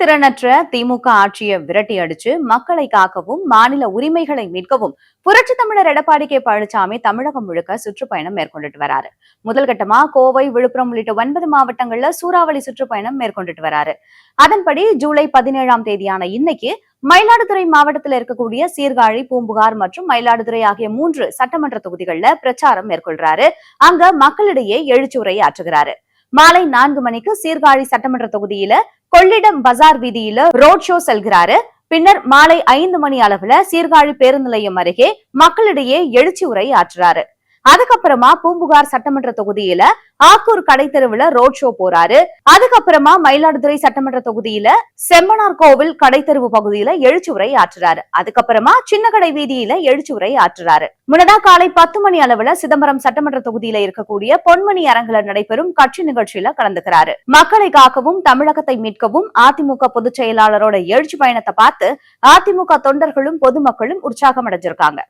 திறனற்ற திமுக ஆட்சியை விரட்டி அடிச்சு மக்களை காக்கவும் மாநில உரிமைகளை மீட்கவும் புரட்சி தமிழர் எடப்பாடி கே பழனிசாமி தமிழகம் முழுக்க சுற்றுப்பயணம் மேற்கொண்டுட்டு வராரு. முதல்கட்டமா கோவை விழுப்புரம் உள்ளிட்ட ஒன்பது மாவட்டங்கள்ல சூறாவளி சுற்றுப்பயணம் மேற்கொண்டுட்டு வராரு. அதன்படி ஜூலை பதினேழாம் தேதியான இன்னைக்கு மயிலாடுதுறை மாவட்டத்தில் இருக்கக்கூடிய சீர்காழி பூம்புகார் மற்றும் மயிலாடுதுறை ஆகிய மூன்று சட்டமன்ற தொகுதிகளில் பிரச்சாரம் மேற்கொள்றாரு. அங்க மக்களிடையே எழுச்சி ஆற்றுகிறாரு. மாலை நான்கு மணிக்கு சீர்காழி சட்டமன்ற தொகுதியில கொள்ளிடம் பஜார் வீதியில ரோட் ஷோ செல்கிறாரு. பின்னர் மாலை ஐந்து மணி அளவுல சீர்காழி பேருந்து நிலையம் அருகே மக்களிடையே எழுச்சி உரை ஆற்றுறாரு. அதுக்கப்புறமா பூம்புகார் சட்டமன்ற தொகுதியில ஆக்கூர் கடைத்தெருவுல ரோட் ஷோ போறாரு. அதுக்கப்புறமா மயிலாடுதுறை சட்டமன்ற தொகுதியில செம்மனார் கோவில் கடைத்தெருவு பகுதியில எழுச்சி உரை ஆற்றுறாரு. அதுக்கப்புறமா சின்ன கடை வீதியில எழுச்சி உரை ஆற்றுறாரு. முன்னதா காலை பத்து மணி அளவுல சிதம்பரம் சட்டமன்ற தொகுதியில இருக்கக்கூடிய பொன்மணி அரங்குல நடைபெறும் கட்சி நிகழ்ச்சியில கலந்துக்கிறாரு. மக்களை காக்கவும் தமிழகத்தை மீட்கவும் அதிமுக பொதுச் செயலாளரோட எழுச்சி பயணத்தை பார்த்து அதிமுக தொண்டர்களும் பொதுமக்களும் உற்சாகம் அடைஞ்சிருக்காங்க